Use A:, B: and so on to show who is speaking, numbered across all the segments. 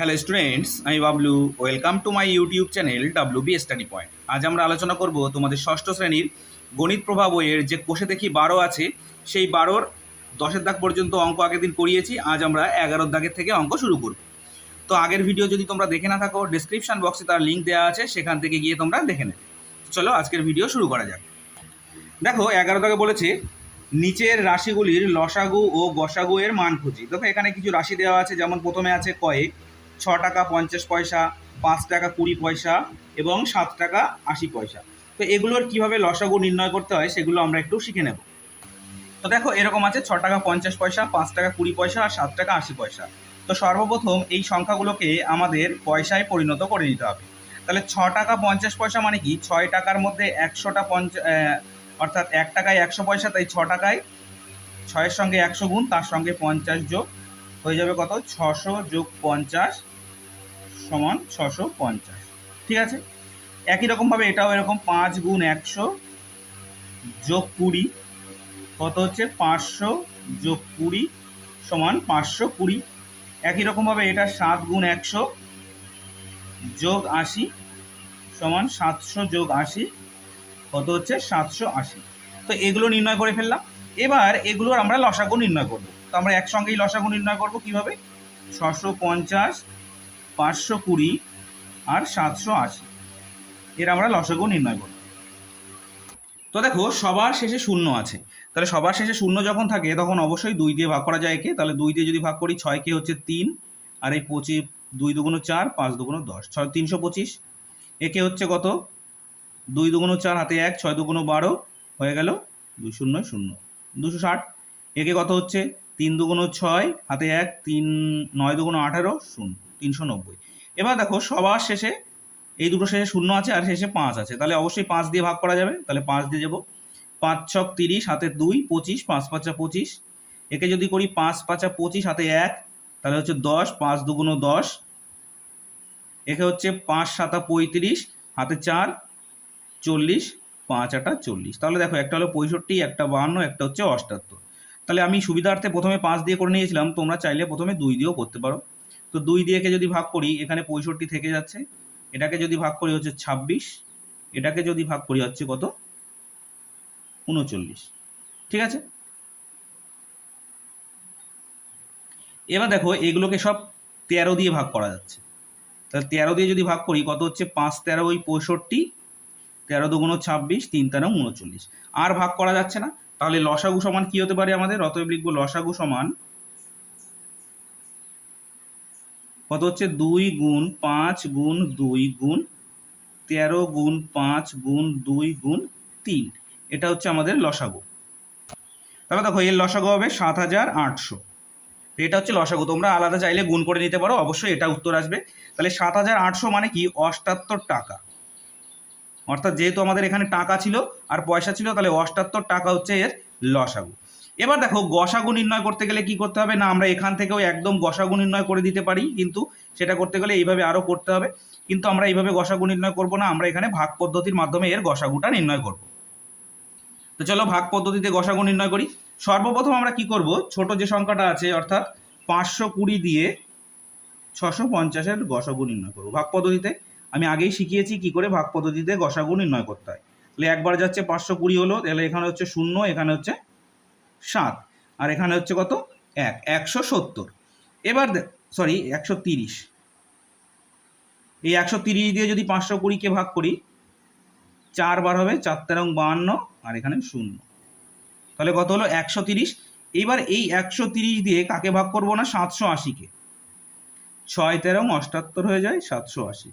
A: Hello students আমি Bablu. Welcome to my YouTube channel W B study point আজ আমরা আলোচনা করব তোমাদের ষষ্ঠ শ্রেণির গণিত প্রভাব বইয়ের যে কোষে দেখি বারো আছে, সেই বারোর দশের দাগ পর্যন্ত অঙ্ক আগের দিন করিয়েছি। আজ আমরা এগারোর দাগের থেকে অঙ্ক শুরু করব। তো আগের ভিডিও যদি তোমরা দেখে না থাকো ডিসক্রিপশন বক্সে তার লিঙ্ক দেওয়া আছে, সেখান থেকে গিয়ে তোমরা দেখে নেবে। চলো আজকের ভিডিও শুরু করা যাক। দেখো, এগারো দাগে বলেছে, নিচের রাশিগুলির লসাগু ও গসাগু এর মান খুঁজি। দেখো, এখানে কিছু রাশি দেওয়া আছে, যেমন প্রথমে আছে কয়েক ছ টাকা পঞ্চাশ পয়সা, পাঁচ টাকা কুড়ি পয়সা এবং সাত টাকা আশি পয়সা। তো এগুলোর কীভাবে লসাগু নির্ণয় করতে হয় সেগুলো আমরা একটু শিখে নেব। তো দেখো, এরকম আছে, ছ টাকা পঞ্চাশ পয়সা, পাঁচ টাকা কুড়ি পয়সা আর সাত টাকা আশি পয়সা। তো সর্বপ্রথম এই সংখ্যাগুলোকে আমাদের পয়সায় পরিণত করে নিতে হবে। তাহলে ছ টাকা পঞ্চাশ পয়সা মানে কি? ছয় টাকার মধ্যে একশোটা পঞ্চ অর্থাৎ এক টাকায় একশো পয়সা, তাই ছ টাকায় ছয়ের সঙ্গে একশো গুণ, তার সঙ্গে পঞ্চাশ যোগ হয়ে যাবে কত? ছশো যোগ পঞ্চাশ সমান ছশো পঞ্চাশ। ঠিক আছে? একই রকমভাবে এটাও এরকম পাঁচ গুণ একশো যোগ কুড়ি, কত হচ্ছে? পাঁচশো যোগ কুড়ি সমান পাঁচশো কুড়ি। একই রকমভাবে এটা সাত গুণ একশো যোগ আশি সমান সাতশো যোগ আশি, কত হচ্ছে? সাতশো আশি। তো এগুলো নির্ণয় করে ফেললাম। এবার এগুলোর আমরা লসাগু নির্ণয় করব। তো আমরা একসঙ্গেই লসাগু নির্ণয় করব কীভাবে? ছশো পঞ্চাশ পাঁচশো কুড়ি আর সাতশো আশি। এর আমরা লসাগু নির্ণয় করব। তো দেখো, সবার শেষে শূন্য আছে। তাহলে সবার শেষে শূন্য যখন থাকে, তখন অবশ্যই দুই দিয়ে ভাগ করা যায় একে তাহলে দুই দিয়ে যদি ভাগ করি, ছয় কে হচ্ছে তিন, আর এই পঁচিশ, দুই দুগুণ চার, পাঁচ দুগুণ দশ। ছয়, তিনশো পঁচিশ। একে হচ্ছে কত? দুই দুগুণ চার হাতে এক, ছয় দুগুণ বারো, হয়ে গেল দুই শূন্য শূন্য। দুশো ষাট। একে কত হচ্ছে? তিন দুগুণ ছয়, হাতে এক, তিন, নয় দুগুণ আঠারো, শূন্য। তিনশো নব্বই। এবার দেখো, সবার শেষে এই দুটো শেষে শূন্য আছে আর শেষে পাঁচ আছে। তাহলে অবশ্যই পাঁচ দিয়ে ভাগ করা যাবে। তাহলে পাঁচ দিয়ে যাব পাঁচ ছক তিরিশ, হাতে দুই, পঁচিশ, পাঁচ পাঁচা পঁচিশ। একে যদি করি পাঁচ পাঁচা পঁচিশ, হাতে এক, তাহলে হচ্ছে দশ, পাঁচ দুগুণ দশ। একে হচ্ছে পাঁচ সাতা পঁয়ত্রিশ, হাতে চার, চল্লিশ, পাঁচ আটা চল্লিশ। তাহলে দেখো, একটা হলো পঁয়ষট্টি, একটা বাহান্ন, একটা হচ্ছে অষ্টাত্তর। তাহলে আমি সুবিধার্থে প্রথমে পাঁচ দিয়ে করে নিয়েছিলাম। তোমরা চাইলে প্রথমে দুই দিয়েও করতে পারো। তো দুই দিয়েকে যদি ভাগ করি, এখানে পঁয়ষট্টি থেকে যাচ্ছে। এটাকে যদি ভাগ করি হচ্ছে ছাব্বিশ। এটাকে যদি ভাগ করি হচ্ছে কত? উনচল্লিশ। ঠিক আছে? এবার দেখো, এগুলোকে সব তেরো দিয়ে ভাগ করা যাচ্ছে। তাহলে তেরো দিয়ে যদি ভাগ করি, কত হচ্ছে? পাঁচ তেরো ওই পঁয়ষট্টি। তেরো দুগুণ ছাব্বিশ, তিন তেরো উনচল্লিশ। আর ভাগ করা যাচ্ছে না। তাহলে লসাগু সমান কি হতে পারে আমাদের? অতএব লিখব লসাগু সমান কত হচ্ছে? দুই গুণ পাঁচ গুণ দুই গুণ তেরো গুণ পাঁচ গুণ দুই গুণ তিন। এটা হচ্ছে আমাদের লসাগু। তাহলে দেখো, এর লসাগু হবে সাত হাজার আটশো। এটা হচ্ছে লসাগু। তোমরা আলাদা চাইলে গুণ করে নিতে পারো, অবশ্যই এটা উত্তর আসবে। তাহলে সাত হাজার আটশো মানে কি? অষ্টাত্তর টাকা। অর্থাৎ যেহেতু আমাদের এখানে টাকা ছিল আর পয়সা ছিল, তাহলে অষ্টাত্তর টাকা হচ্ছে এর লসাগু। এবার দেখো, গসাগু নির্ণয় করতে গেলে কি করতে হবে? না, আমরা এখান থেকেও একদম গসাগু নির্ণয় করে দিতে পারি, কিন্তু সেটা করতে গেলে এইভাবে আরও করতে হবে। কিন্তু আমরা এইভাবে গসাগু নির্ণয় করব না, আমরা এখানে ভাগ পদ্ধতির মাধ্যমে এর গসাগুটা নির্ণয় করব। তো চলো, ভাগ পদ্ধতিতে গসাগু নির্ণয় করি। সর্বপ্রথম আমরা কি করব? ছোট যে সংখ্যাটা আছে, অর্থাৎ পাঁচশো কুড়ি দিয়ে ছশো পঞ্চাশের গসাগু নির্ণয় করব। ভাগ পদ্ধতিতে, আমি আগেই শিখিয়েছি কি করে ভাগ পদ্ধতিতে গসাগু নির্ণয় করতে হয়। তাহলে একবার যাচ্ছে পাঁচশো কুড়ি হলো, তাহলে এখানে হচ্ছে শূন্য, এখানে হচ্ছে সাত। আর এখানে হচ্ছে কত? এক। একশো সত্তর। এবার সরি একশো তিরিশ। এই একশো তিরিশ দিয়ে যদি পাঁচশো কুড়িকে ভাগ করি চারবার হবে, চার তেরো বাহান্ন, আর এখানে শূন্য। তাহলে কত হলো? একশো তিরিশ। এইবার এই একশো তিরিশ দিয়ে কাকে ভাগ করব না? সাতশো আশিকে। ছয় তেরো অষ্টাত্তর হয়ে যায়, সাতশো আশি।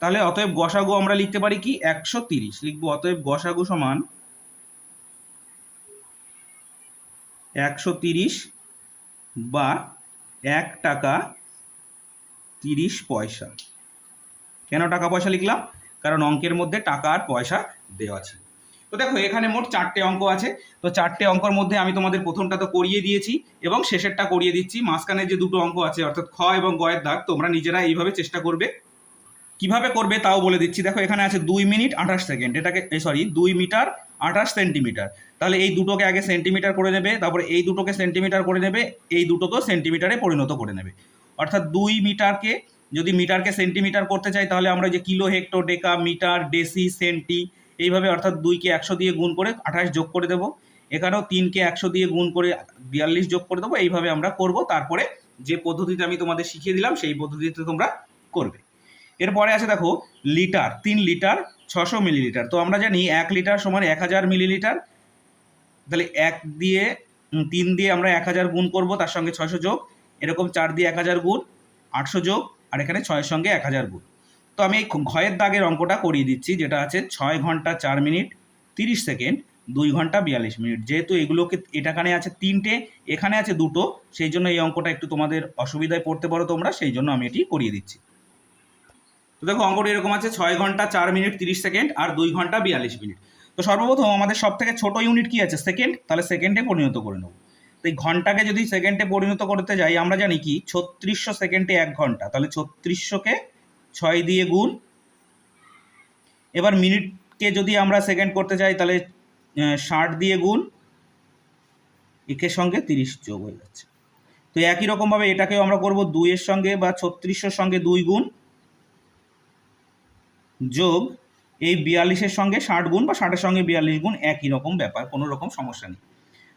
A: তাহলে অতএব গসাগু আমরা লিখতে পারি কি? একশো তিরিশ। লিখব অতএব গসাগু সমান একশো তিরিশ বা এক টাকা তিরিশ পয়সা। কেন টাকা পয়সা লিখলাম? কারণ অঙ্কের মধ্যে টাকা আর পয়সা দেওয়া ছিল। তো দেখো, এখানে মোট চারটে অঙ্ক আছে। তো চারটে অঙ্কর মধ্যে আমি তোমাদের প্রথমটা তো করিয়ে দিয়েছি এবং শেষেরটা করিয়ে দিচ্ছি। মাঝখানে যে দুটো অঙ্ক আছে, অর্থাৎ খ এবং গয়ের দাগ, তোমরা নিজেরা এইভাবে চেষ্টা করবে। কীভাবে করবে তাও বলে দিচ্ছি। দেখো, এখানে আছে দুই মিনিট আঠাশ সেকেন্ড। এটাকে সরি দুই মিটার আঠাশ সেন্টিমিটার। তাহলে এই দুটোকে আগে সেন্টিমিটার করে নেবে, তারপরে এই দুটোকে সেন্টিমিটার করে নেবে, এই দুটোকেও সেন্টিমিটারে পরিণত করে নেবে। অর্থাৎ দুই মিটারকে, যদি মিটারকে সেন্টিমিটার করতে চাই, তাহলে আমরা যে kilo hecto, deca, metre, deci, centi, এইভাবে অর্থাৎ দুইকে একশো দিয়ে গুণ করে আঠাশ যোগ করে দেবো। এখানেও তিনকে একশো দিয়ে গুণ করে বিয়াল্লিশ যোগ করে দেবো। এইভাবে আমরা করব। তারপরে যে পদ্ধতিতে আমি তোমাদের শিখিয়ে দিলাম, সেই পদ্ধতিতে তোমরা করবে। এরপরে আছে দেখো লিটার, তিন লিটার ছশো মিলিলিটার। তো আমরা জানি এক লিটার সমান এক হাজার মিলিলিটার। তাহলে এক দিয়ে তিন দিয়ে আমরা এক হাজার গুণ করব, তার সঙ্গে ছয়শো যোগ। এরকম চার দিয়ে এক হাজার গুণ, আটশো যোগ, আর এখানে ছয়ের সঙ্গে এক হাজার গুণ। তো আমি এই ঘয়ের দাগের অঙ্কটা করিয়ে দিচ্ছি, যেটা আছে ছয় ঘণ্টা চার মিনিট তিরিশ সেকেন্ড, দুই ঘণ্টা বিয়াল্লিশ মিনিট। যেহেতু এগুলোকে, এটাখানে আছে তিনটে, এখানে আছে দুটো, সেই জন্য এই অঙ্কটা একটু তোমাদের অসুবিধায় পড়তে পারো তোমরা, সেই জন্য আমি এটি করিয়ে দিচ্ছি। দেখো অঙ্কটি এরকম আছে, ছয় ঘণ্টা চার মিনিট তিরিশ সেকেন্ড আর দুই ঘণ্টা বিয়াল্লিশ মিনিট। তো সর্বপ্রথম আমাদের সব থেকে ছোট ইউনিট কি আছে? সেকেন্ড তাহলে সেকেন্ডে পরিণত করে নেব। তো এই ঘন্টাকে যদি সেকেন্ডে পরিণত করতে যাই, আমরা জানি কি? ছত্রিশশো সেকেন্ডে এক ঘণ্টা, তাহলে ছত্রিশশোকে ছয় দিয়ে গুণ, এবার মিনিটকে যদি আমরা সেকেন্ড করতে চাই তাহলে ষাট দিয়ে গুণ, একের সঙ্গে তিরিশ যোগ হয়ে যাচ্ছে। তো একই রকমভাবে এটাকেও আমরা করব দুইয়ের সঙ্গে বা ছত্রিশশোর সঙ্গে দুই গুণ যোগ এই বিয়াল্লিশের সঙ্গে ষাট গুণ বা ষাটের সঙ্গে বিয়াল্লিশ গুণ একই রকম ব্যাপার, কোনো রকম সমস্যা নেই।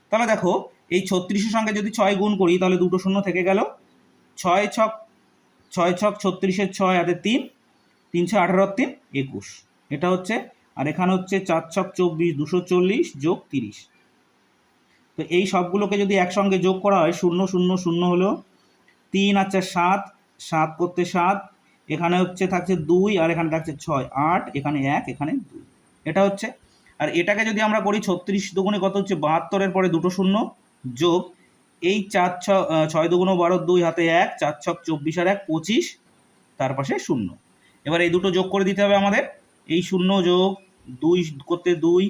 A: তাহলে দেখো, এই ছত্রিশের সঙ্গে যদি ছয় গুণ করি, তাহলে দুটো শূন্য থেকে গেল। ছয় ছক ছয় ছক ছত্রিশের ছয় হাতে তিন তিনশো আঠারো তিন, একুশ। এটা হচ্ছে, আর এখানে হচ্ছে চার ছক চব্বিশ, দুশো চল্লিশ যোগ তিরিশ। তো এই সবগুলোকে যদি একসঙ্গে যোগ করা হয়, শূন্য শূন্য শূন্য হলো তিন আছে সাত সাত করতে সাত এখানে হচ্ছে থাকছে দুই আর এখানে থাকছে ছয়। আট, এখানে এক, এখানে দুই। এটা হচ্ছে, আর এটাকে যদি আমরা করি ছত্রিশ দুগুণে কত হচ্ছে? বাহাত্তরের পরে দুটো শূন্য যোগ এই চার ছ ছয় দুগুণ বারো, দুই হাতে এক, চার ছক চব্বিশ আর এক, পঁচিশ, তার পাশে শূন্য। এবার এই দুটো যোগ করে দিতে হবে আমাদের। এই শূন্য যোগ দুই করতে দুই,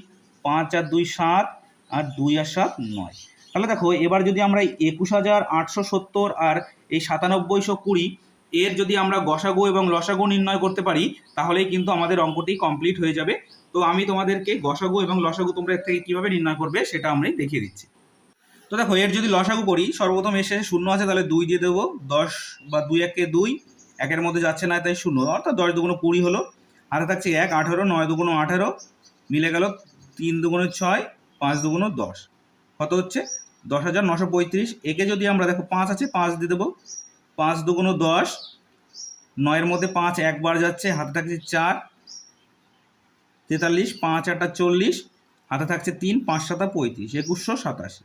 A: পাঁচ আর দুই সাত, আর দুই আর সাত নয়। তাহলে দেখো, এবার যদি আমরা একুশ হাজার আটশো সত্তর আর এই সাতানব্বইশো কুড়ি এর যদি আমরা গসাগু এবং লসাগু নির্ণয় করতে পারি, তাহলেই কিন্তু আমাদের অঙ্কটি কমপ্লিট হয়ে যাবে। তো আমি তোমাদেরকে গসাগু এবং লসাগু তোমরা এর থেকে কীভাবে নির্ণয় করবে সেটা আমি দেখিয়ে দিচ্ছি। তো দেখো, এর যদি লসাগু করি, সর্বপ্রথম এসে শূন্য আছে, তাহলে দুই দিয়ে দেবো। দশ বা দুই একে দুই, একের মধ্যে যাচ্ছে না, তাই শূন্য। অর্থাৎ দশ দুগুণ কুড়ি হলো। হাতে থাকছে এক, আঠেরো, নয় দুগুণ আঠেরো, মিলে গেল তিন দুগুণ ছয়, পাঁচ দুগুণ দশ। কত হচ্ছে? দশ হাজার নশো পঁয়ত্রিশ। একে যদি আমরা দেখো পাঁচ আছে, পাঁচ দিয়ে দেবো। পাঁচ দুগুণ দশ, নয়ের মধ্যে পাঁচ একবার যাচ্ছে, হাতে থাকছে চার, তেতাল্লিশ, পাঁচ আটটা চল্লিশ, হাতে থাকছে তিন, পাঁচ সাতা পঁয়ত্রিশ, একুশশো সাতাশি।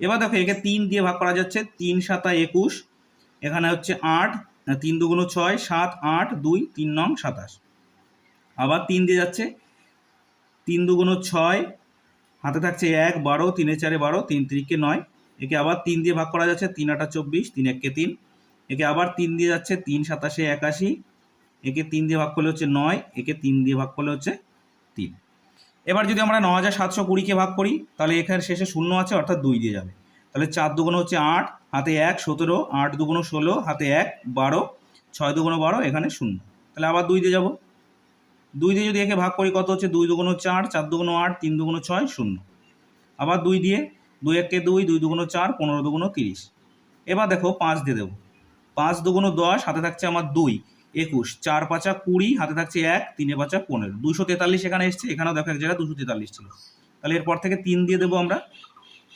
A: এবার দেখো একে তিন দিয়ে ভাগ করা যাচ্ছে, তিন সাতা একুশ, এখানে হচ্ছে আট তিন দুগুণ ছয়, সাত, আট, দুই, তিন নং সাতাশ। আবার তিন দিয়ে যাচ্ছে, তিন দুগুণ ছয়, হাতে থাকছে এক, বারো, তিনে চারে বারো, তিন তিরিকে নয়, একে আবার তিন দিয়ে ভাগ করা যাচ্ছে, তিন আটা চব্বিশ, তিন এককে তিন একে আবার তিন দিয়ে যাচ্ছে তিন সাতাশে একাশি, একে তিন দিয়ে ভাগ করলে হচ্ছে নয়, একে তিন দিয়ে ভাগ করলে হচ্ছে তিন। এবার যদি আমরা ন হাজার সাতশো কুড়িকে ভাগ করি, তাহলে এখানে শেষে শূন্য আছে, অর্থাৎ দুই দিয়ে যাবে। তাহলে চার দুগুণ হচ্ছে আট, হাতে এক সতেরো, আট দুগুণ ষোলো, হাতে এক বারো, ছয় দুগুণ বারো, এখানে শূন্য। তাহলে আবার দুই দিয়ে যাব। দুই দিয়ে যদি একে ভাগ করি, কত হচ্ছে? দুই দুগুণ চার চার দুগুণ আট, তিন দুগুণ ছয়, শূন্য। আবার দুই দিয়ে, দুই একে দুই দুই দুগুণ চার, পনেরো দুগুণ তিরিশ। এবার দেখো পাঁচ দিয়ে দেবো। পাঁচ দুগুণ দশ, হাতে থাকছে আমার দুই, একুশ। চার পাঁচা কুড়ি, হাতে থাকছে এক, তিনে পাঁচা পনেরো। দুশো তেতাল্লিশ এখানে এসছে, এখানেও দেখো এক জায়গায় দুশো তেতাল্লিশ ছিল। তাহলে এরপর থেকে তিন দিয়ে দেবো আমরা।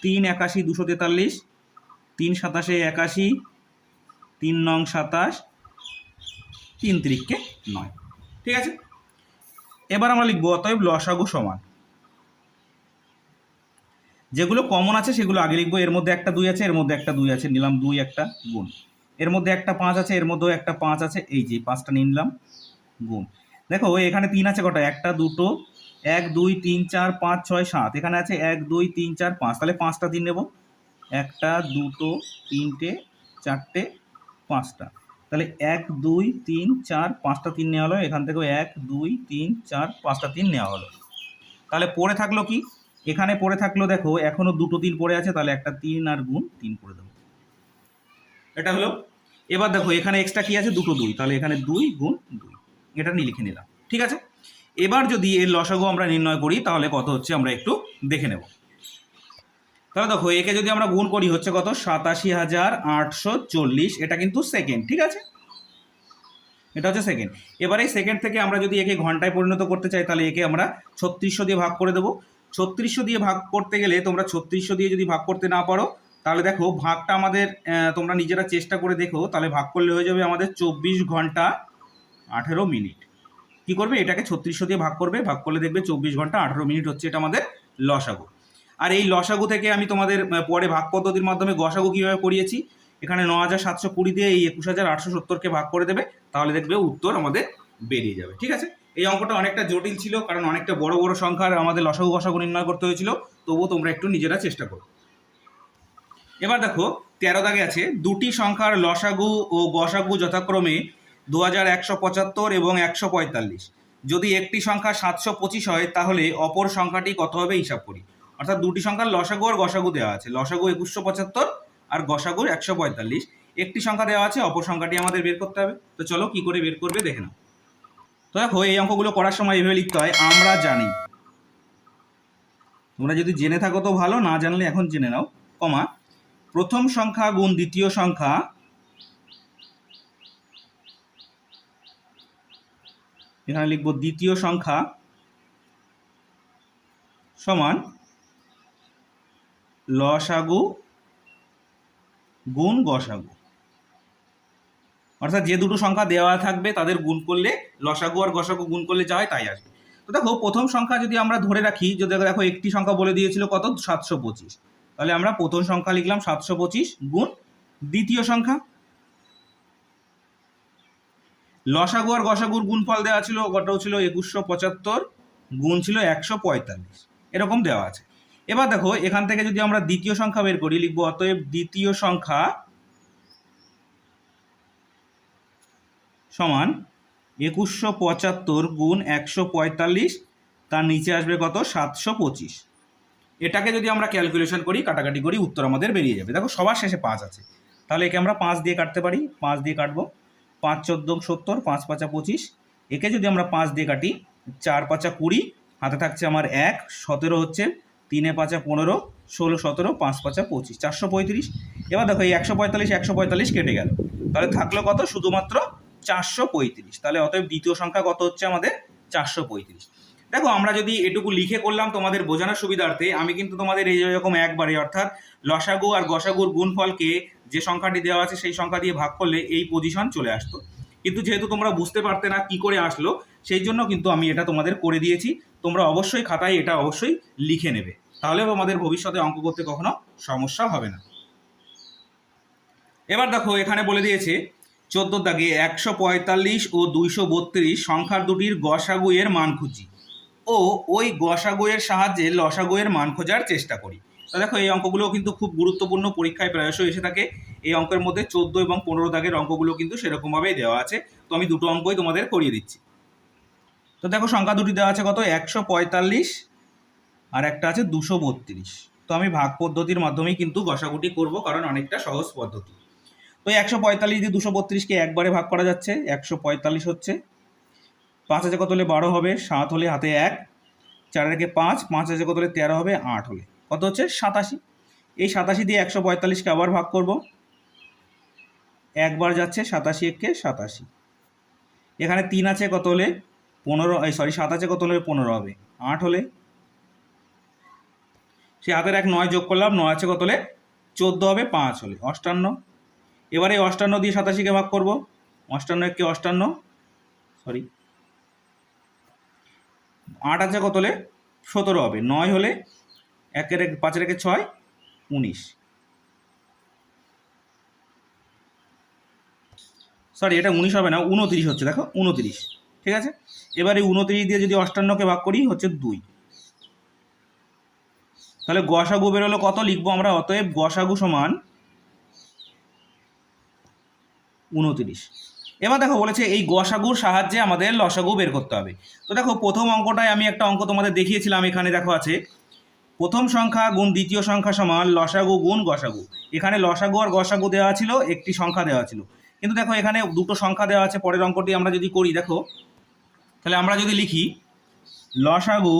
A: তিন একাশি, দুশো তেতাল্লিশ। তিন সাতাশে একাশি। তিন নং সাতাশ। তিন তিরিককে নয়। ঠিক আছে? এবার আমরা লিখব, অতএব লসাগু সমান। যেগুলো কমন আছে সেগুলো আগে লিখব, এর মধ্যে একটা দুই আছে, এর মধ্যে একটা দুই আছে, নিলাম দুই একটা গুণ। এর মধ্যে একটা পাঁচ আছে, এর মধ্যেও একটা পাঁচ আছে। এই যে পাঁচটা নিলাম, গুণ। দেখো এখানে তিন আছে কটা? একটা, দুটো, এক, দুই, তিন, চার, পাঁচ, ছয়, সাত। এখানে আছে এক, দুই, তিন, চার, পাঁচ। তাহলে পাঁচটা তিন নেব। একটা, দুটো, তিনটে, চারটে, পাঁচটা। তাহলে এক, দুই, তিন, চার, পাঁচটা তিন নেওয়া হলো। এখান থেকেও এক, দুই, তিন, চার, পাঁচটা তিন নেওয়া হলো। তাহলে পড়ে থাকল কি? এখানে পড়ে থাকল দেখো, এখনও দুটো তিন পড়ে আছে, তাহলে একটা তিন আর গুণ তিন করে দেবো। এটা হলো এবার দেখো, এখানে এক্সট্রা কি আছে? দুটো দুই। তাহলে এখানে দুই গুণ দুই। এটা নিয়ে লিখে নিলাম। ঠিক আছে? এবার যদি এর লসাগু আমরা নির্ণয় করি, তাহলে কত হচ্ছে? আমরা একটু দেখে নেব। তাহলে দেখো, একে যদি আমরা গুণ করি, হচ্ছে কত? সাতাশি হাজার আটশো চল্লিশ। এটা কিন্তু সেকেন্ড ঠিক আছে? এটা হচ্ছে সেকেন্ড এবারে সেকেন্ড থেকে আমরা যদি একে ঘন্টায় পরিণত করতে চাই, তাহলে একে আমরা ছত্রিশশো দিয়ে ভাগ করে দেবো। ছত্রিশশো দিয়ে ভাগ করতে গেলে তোমরা ছত্রিশশো দিয়ে যদি ভাগ করতে না পারো তাহলে দেখো ভাগটা আমাদের তোমরা নিজেরা চেষ্টা করে দেখো, তাহলে ভাগ করলে হয়ে যাবে আমাদের চব্বিশ ঘণ্টা আঠেরো মিনিট। কি করবে? এটাকে ছত্রিশশো দিয়ে ভাগ করবে, ভাগ করলে দেখবে চব্বিশ ঘণ্টা আঠেরো মিনিট হচ্ছে এটা আমাদের লসাগু। আর এই লসাগু থেকে আমি তোমাদের পরে ভাগ পদ্ধতির মাধ্যমে গসাগু কীভাবে করিয়েছি, এখানে ন হাজার সাতশো কুড়ি দিয়ে এই একুশ হাজার আটশো সত্তরকে ভাগ করে দেবে, তাহলে দেখবে উত্তর আমাদের বেরিয়ে যাবে, ঠিক আছে? এই অঙ্কটা অনেকটা জটিল ছিল, কারণ অনেকটা বড় বড় সংখ্যার আমাদের লসাগু গসাগু নির্ণয় করতে হয়েছিল, তবুও তোমরা একটু নিজেরা চেষ্টা করো। এবার দেখো, তেরো দাগে আছে, দুটি সংখ্যার লসাগু ও গসাগু যথাক্রমে দু হাজার একশো পঁচাত্তর এবং একশো পঁয়তাল্লিশ। যদি একটি সংখ্যা সাতশো পঁচিশ হয়, তাহলে অপর সংখ্যাটি কত হবে হিসাব করি। অর্থাৎ দুটি সংখ্যার লসাগু আর গসাগু দেওয়া আছে। লসাগু একুশশো পঁচাত্তর আর গসাগুর একশো পঁয়তাল্লিশ। একটি সংখ্যা দেওয়া আছে, অপর সংখ্যাটি আমাদের বের করতে হবে। তো চলো কি করে বের করবে দেখে নাও। তো দেখো, এই অঙ্কগুলো করার সময় এভাবে লিখতে হয়, আমরা জানি। তোমরা যদি জেনে থাকো তো ভালো, না জানলে এখন জেনে নাও, কমা প্রথম সংখ্যা গুণ দ্বিতীয় সংখ্যা। এখানে লিখব দ্বিতীয় সংখ্যা সমান লসাগু গুণ গসাগু অর্থাৎ যে দুটো সংখ্যা দেওয়া থাকবে, তাদের গুণ করলে লসাগু আর গসাগু গুণ করলে যা হয় তাই আসবে। তো দেখো, প্রথম সংখ্যা যদি আমরা ধরে রাখি, যদি দেখো, একটি সংখ্যা বলে দিয়েছিল কত? সাতশো পঁচিশ। তাহলে আমরা প্রথম সংখ্যা লিখলাম সাতশো পঁচিশ গুণ দ্বিতীয় সংখ্যা। লসাগু আর গসাগুর গুণফল দেওয়া ছিল, ওটাও ছিল একুশশো পঁচাত্তর, গুণ ছিল একশো পঁয়তাল্লিশ। এরকম দেওয়া আছে। এবার দেখো, এখান থেকে যদি আমরা দ্বিতীয় সংখ্যা বের করি, লিখব, অতএব দ্বিতীয় সংখ্যা সমান একুশশো পঁচাত্তর গুণ একশো পঁয়তাল্লিশ, তার নিচে আসবে কত? সাতশো পঁচিশ। এটাকে যদি আমরা ক্যালকুলেশন করি, কাটাকাটি করি, উত্তর আমাদের বেরিয়ে যাবে। দেখো, সবার শেষে পাঁচ আছে। তাহলে একে আমরা পাঁচ দিয়ে কাটতে পারি। পাঁচ দিয়ে কাটবো। পাঁচ চোদ্দ, সত্তর, পাঁচ পাঁচা পঁচিশ। একে যদি আমরা পাঁচ দিয়ে কাটি, চার পাঁচা কুড়ি, হাতে থাকছে আমার এক, সতেরো হচ্ছে, তিনে পাঁচা পনেরো, ষোলো, সতেরো, পাঁচ পাঁচা পঁচিশ, চারশো পঁয়ত্রিশ। এবার দেখো, এই একশো পঁয়তাল্লিশ একশো পঁয়তাল্লিশ কেটে গেল। তাহলে থাকল কত? শুধুমাত্র চারশো পঁয়ত্রিশ। তাহলে অতএব দ্বিতীয় সংখ্যা কত হচ্ছে আমাদের? চারশো পঁয়ত্রিশ। দেখো, আমরা যদি এটুকু লিখে করলাম তোমাদের বোঝানোর সুবিধার্থে, আমি কিন্তু তোমাদের এই রকম একবারে, অর্থাৎ লসাগু আর গসাগুর গুণফলকে যে সংখ্যাটি দেওয়া আছে, সেই সংখ্যা দিয়ে ভাগ করলে এই পজিশন চলে আসতো। কিন্তু যেহেতু তোমরা বুঝতে পারতে না কি করে আসলো, সেই জন্য কিন্তু আমি এটা তোমাদের করে দিয়েছি। তোমরা অবশ্যই খাতায় এটা অবশ্যই লিখে নেবে। তাহলে আমাদের ভবিষ্যতে অঙ্ক করতে কখনো সমস্যা হবে না। এবার দেখো, এখানে বলে দিয়েছে, চোদ্দ দাগে একশো পঁয়তাল্লিশ ও দুইশো বত্রিশ সংখ্যার দুটির গসাগু এর মান খুঁজি। ও ওই গসাগু এর সাহায্যে লসাগু এর মান খোঁজার চেষ্টা করি। তো দেখো, এই অঙ্কগুলো কিন্তু খুব গুরুত্বপূর্ণ, পরীক্ষায় প্রায়শই এসে থাকে। এই অঙ্কের মধ্যে চোদ্দ এবং পনেরো দাগের অঙ্কগুলো কিন্তু সেরকমভাবেই দেওয়া আছে। তো আমি দুটো অঙ্কই তোমাদের করিয়ে দিচ্ছি। তো দেখো, সংখ্যা দুটি দেওয়া আছে কত? একশো পঁয়তাল্লিশ আর একটা আছে দুশো বত্রিশ। তো আমি ভাগ পদ্ধতির মাধ্যমেই কিন্তু গসাগুটি করব, কারণ অনেকটা সহজ পদ্ধতি। তো একশো পঁয়তাল্লিশ দিয়ে দুশো বত্রিশকে একবারে ভাগ করা যাচ্ছে। একশো পঁয়তাল্লিশ হচ্ছে পাঁচ হাজার কত হলে বারো হবে? সাত হলে হাতে এক, চার একে পাঁচ পাঁচ হাজার কত হলে তেরো হবে? আট হলে। কত হচ্ছে? সাতাশি। এই সাতাশি দিয়ে একশো পঁয়তাল্লিশকে আবার ভাগ করব। একবার যাচ্ছে সাতাশি একে সাতাশি। এখানে তিন আছে কত হলে? পনেরো সরি সাত আছে কত হলে? পনেরো হবে। আট হলে? সে হাতের এক নয় যোগ করলাম, নয় আছে কত হলে? চোদ্দ হবে, পাঁচ হলে। অষ্টান্ন। এবারে অষ্টান্ন দিয়ে সাতাশিকে ভাগ করব। অষ্টান্ন একে অষ্টান্ন। সরি আট আছে কত হলে? সতেরো হবে। নয় হলে একের এক পাঁচের একে ছয়, উনিশ। সরি এটা উনিশ হবে না, উনত্রিশ হচ্ছে, দেখো, উনত্রিশ। ঠিক আছে? এবারে উনত্রিশ দিয়ে যদি অষ্টান্নকে ভাগ করি, হচ্ছে দুই। তাহলে গসাগু বেরোলো কত লিখব আমরা? অতএব গসাগু সমান উনত্রিশ। এবার দেখো বলেছে এই গসাগুর সাহায্যে আমাদের লসাগু বের করতে হবে। তো দেখো প্রথম অঙ্কটায় আমি একটা অঙ্ক তোমাদের দেখিয়েছিলাম, এখানে দেখো আছে। প্রথম সংখ্যা গুণ দ্বিতীয় সংখ্যা সমান লসাগু গুণ গসাগু এখানে লসাগু আর গসাগু দেওয়া ছিল, একটি সংখ্যা দেওয়া ছিল। কিন্তু দেখো এখানে দুটো সংখ্যা দেওয়া আছে, পরের অঙ্কটি আমরা যদি করি, দেখো। তাহলে আমরা যদি লিখি, লসাগু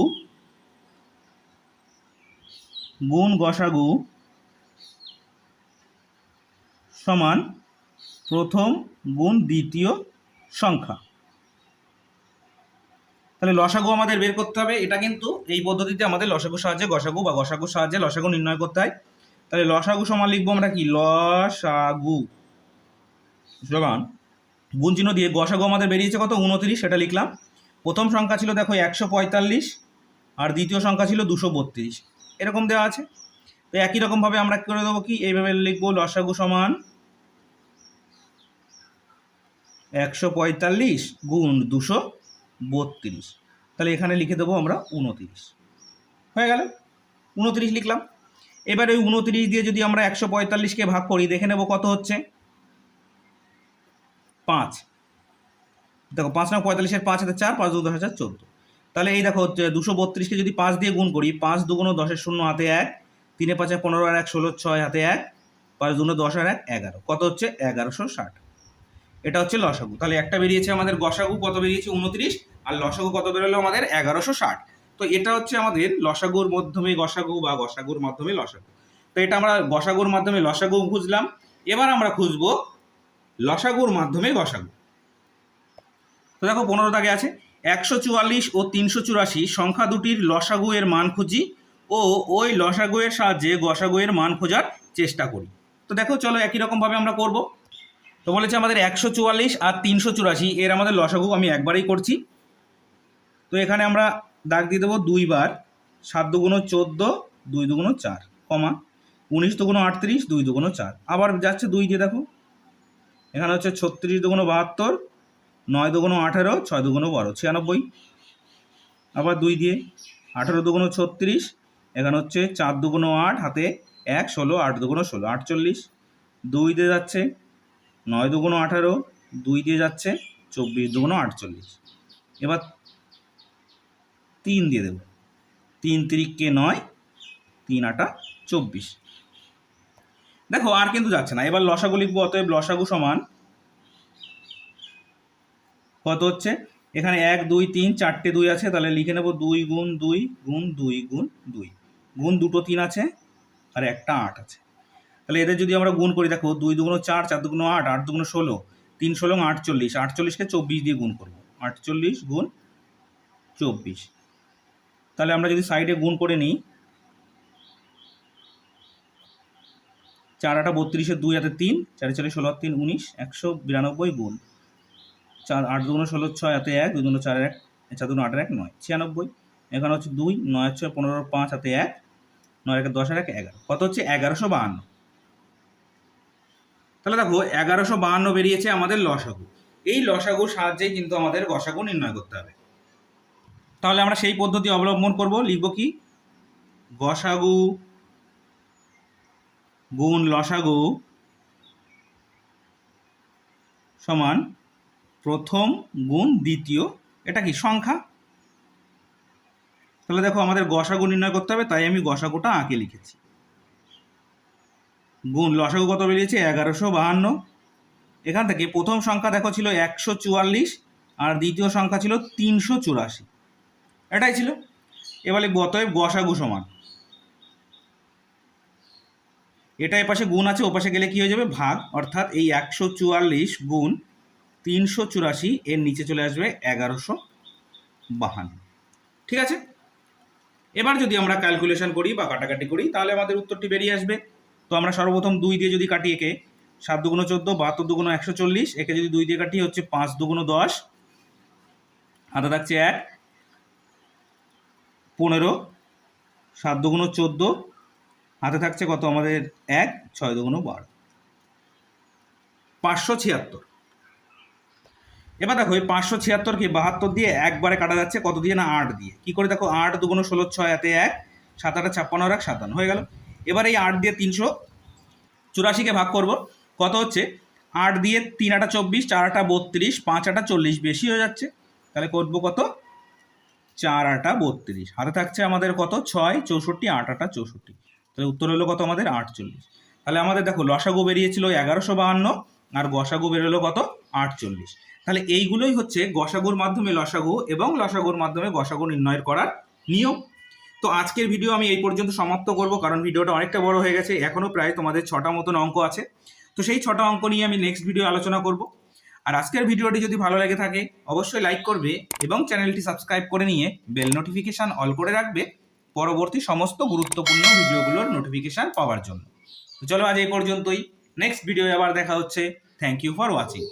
A: গুণ গসাগু সমান প্রথম গুণ দ্বিতীয় সংখ্যা। তাহলে লসাগু আমাদের বের করতে হবে। এটা কিন্তু এই পদ্ধতিতে আমাদের লসাগু সাহায্যে গসাগু বা গসাগু সাহায্যে লসাগু নির্ণয় করতে হয়। তাহলে লসাগু সমান লিখব আমরা কি? লসাগু। সমান গুণ চিহ্ন দিয়ে গসাগু আমাদের বেরিয়েছে কত? উনত্রিশ সেটা লিখলাম। প্রথম সংখ্যা ছিল দেখো একশো পঁয়তাল্লিশ আর দ্বিতীয় সংখ্যা ছিল দুশো বত্রিশ। এরকম দেওয়া আছে। তো একই রকমভাবে আমরা করে দেবো কি? এইভাবে লিখব লসাগু সমান একশো পঁয়তাল্লিশ গুণ দুশো বত্রিশ। তাহলে এখানে লিখে দেবো আমরা উনতিরিশ। হয়ে গেল? উনতিরিশ লিখলাম। এবার ওই উনতিরিশ দিয়ে যদি আমরা একশো পঁয়তাল্লিশকে ভাগ করি, দেখে নেব কত হচ্ছে? পাঁচ। দেখো, পাঁচ না, পঁয়তাল্লিশের পাঁচ হাতে চার, পাঁচ দু দশ হাজার চোদ্দ। তাহলে এই দেখো দুশো বত্রিশকে যদি পাঁচ দিয়ে গুণ করি, পাঁচ দুগুণ দশের শূন্য হাতে এক, তিনে পাঁচে পনেরো আর এক, ষোলো ছয় হাতে এক, পাঁচ দুগুণ দশ আর এক, এগারো। কত হচ্ছে? এগারোশো ষাট। এটা হচ্ছে লসাগু। তাহলে একটা বেরিয়েছে আমাদের গসাগু, কত বেরিয়েছে? উনত্রিশ। আর লসাগু কত বেরোলো? আমাদের এগারোশো ষাট। তো এটা হচ্ছে আমাদের লসাগুর মাধ্যমে গসাগু বা গসাগুর মাধ্যমে লসাগু। তো এটা আমরা গসাগুর মাধ্যমে লসাগু খুঁজলাম। এবার আমরা খুঁজবো লসাগুর মাধ্যমে গসাগু। তো দেখো পনেরো দাগে আছে। একশো চুয়াল্লিশ ও তিনশো চুরাশি সংখ্যা দুটির লসাগু এর মান খুঁজি ও ওই লসাগু এর সাহায্যে গসাগু এর মান খোঁজার চেষ্টা করি। তো দেখো, চলো একই রকমভাবে আমরা করব। তো বলেছে আমাদের একশো চুয়াল্লিশ আর তিনশো চুরাশি। এর আমাদের লসাগু আমি একবারেই করছি। তো এখানে আমরা দাগ দিয়ে দেবো দুইবার সাত দুগুণ চোদ্দ, দুই দুগুণ চার, কমা। উনিশ দুগুণ আটত্রিশ, দুই দুগুণ চার। আবার যাচ্ছে দুই দিয়ে দেখো। এখানে হচ্ছে ছত্রিশ দুগুণ বাহাত্তর, নয় দুগুণ আঠেরো, ছয় দুগুণ বারো, ছিয়ানব্বই। আবার দুই দিয়ে আঠেরো দুগুণ ছত্রিশ, এখানে হচ্ছে চার দুগুণ আট, হাতে এক, ষোলো, আট দুগুণ ষোলো, আটচল্লিশ। দুই দিয়ে যাচ্ছে নয় দুগুণ আঠারো, দুই দিয়ে যাচ্ছে চব্বিশ দুগুণ আটচল্লিশ। এবার তিন দিয়ে দেবো। তিন তিরিককে নয়, তিন আটা চব্বিশ। দেখো, আর কিন্তু যাচ্ছে না। এবার লসাগু লিখব, অতএব লসাগু সমান কত হচ্ছে? এখানে এক, দুই, তিন, চারটে দুই আছে, তাহলে লিখে নেব দুই গুণ দুই গুণ দুই গুণ দুই। গুণ দুটো তিন আছে, আর একটা আট আছে। তাহলে এদের যদি আমরা গুণ করি, দেখো দুই দুগুণ চার চার দুগুণ আট আট দুগুণ ষোলো, তিন ষোলো আটচল্লিশ, আটচল্লিশকে চব্বিশ দিয়ে গুণ করব। আটচল্লিশ গুণ চব্বিশ। তাহলে আমরা যদি সাইডে গুণ করে নিই, চার আটা বত্রিশে দুই হাতে তিন, চারে চারে ষোলো তিন, উনিশ, একশো বিরানব্বই গুণ। চার, আট দুগুণ ষোলো, ছয় হাতে এক, দুই দুগুণ চার এক, চার দুগুণ আটের এক, নয়, ছিয়ানব্বই। এখানে হচ্ছে দুই, নয় ছয় পনেরো, পাঁচ হাতে এক, নয় একে দশ আর এক, এগারো। কত হচ্ছে? এগারোশো বাহান্ন। তাহলে দেখো, এগারোশো বাহান্ন বেরিয়েছে আমাদের লসাগু। এই লসাগুর সাহায্যেই কিন্তু আমাদের গসাগু নির্ণয় করতে হবে। তাহলে আমরা সেই পদ্ধতি অবলম্বন করব, লিখব কি? গসাগু গুণ লসাগু সমান প্রথম গুণ দ্বিতীয়। এটা কি? সংখ্যা? তাহলে দেখো, আমাদের গসাগু নির্ণয় করতে হবে, তাই আমি গসাগুটা আঁকে লিখেছি। গুণ লসাগু কত বেরিয়েছে? এগারোশো বাহান্ন। এখান থেকে প্রথম সংখ্যা দেখো ছিল একশো চুয়াল্লিশ আর দ্বিতীয় সংখ্যা ছিল তিনশো চুরাশি। এটাই ছিল। এবারে গতএব গসাগু সমান। এটা এপাশে গুণ আছে, ওপাশে গেলে কি হয়ে যাবে? ভাগ। অর্থাৎ এই একশো চুয়াল্লিশ গুণ তিনশো চুরাশি, এর নিচে চলে আসবে এগারোশো বাহান্ন। ঠিক আছে? এবার যদি আমরা ক্যালকুলেশন করি বা কাটাকাটি করি, তাহলে আমাদের উত্তরটি বেরিয়ে আসবে। তো আমরা সর্বপ্রথম দুই দিয়ে যদি কাটি একে, সাত দুগুণ চোদ্দ, বাহাত্তর দুগুণ একশো চল্লিশ, একে যদি দুই দিয়ে কাটি হচ্ছে পাঁচ দুগুণ দশ হাতে থাকছে এক, পনেরো, সাত দুগুণ চোদ্দ, হাতে থাকছে কত আমাদের এক, ছয় দুগুণ বারো। পাঁচশো ছিয়াত্তর। এবার দেখো, এই পাঁচশো ছিয়াত্তরকে বাহাত্তর দিয়ে একবারে কাটা যাচ্ছে, কত দিয়ে না আট দিয়ে? কি করে দেখো, আট দুগুণ ষোলো ছয় হাতে এক, সাত আটা ছাপ্পান্ন এক সাতান্ন, হয়ে গেল। এবার এই আট দিয়ে তিনশো চুরাশিকে ভাগ করব। কত হচ্ছে? আট দিয়ে তিন আটা চব্বিশ, চার আটা বত্রিশ, পাঁচ আটা চল্লিশ, বেশি হয়ে যাচ্ছে। তাহলে করব কত? চার আটা বত্রিশ। হাতে থাকছে আমাদের কত? ছয়, চৌষট্টি, আট আটা চৌষট্টি। তাহলে উত্তর হলো কত আমাদের? আটচল্লিশ। তাহলে আমাদের দেখো, লসাগু বেরিয়েছিল এগারোশো বাহান্ন আর গসাগু বেরোলো কত? আটচল্লিশ। তাহলে এইগুলোই হচ্ছে গসাগুর মাধ্যমে লসাগু এবং লসাগুর মাধ্যমে গসাগু নির্ণয় করার নিয়ম। তো আজকের ভিডিও আমি এই পর্যন্ত সমাপ্ত করব, কারণ ভিডিওটা অনেকটা বড় হয়ে গেছে। এখনও প্রায় তোমাদের ছটা মতন অঙ্ক আছে। তো সেই ছটা অঙ্ক নিয়ে আমি নেক্সট ভিডিও আলোচনা করব। আর আজকের ভিডিওটি যদি ভালো লেগে থাকে, অবশ্যই লাইক করবে এবং চ্যানেলটি সাবস্ক্রাইব করে নিয়ে বেল নোটিফিকেশান অল করে রাখবে পরবর্তী সমস্ত গুরুত্বপূর্ণ ভিডিওগুলোর নোটিফিকেশান পাওয়ার জন্য। চলো আজ এই পর্যন্তই। নেক্সট ভিডিও আবার দেখা হচ্ছে। Thank you for watching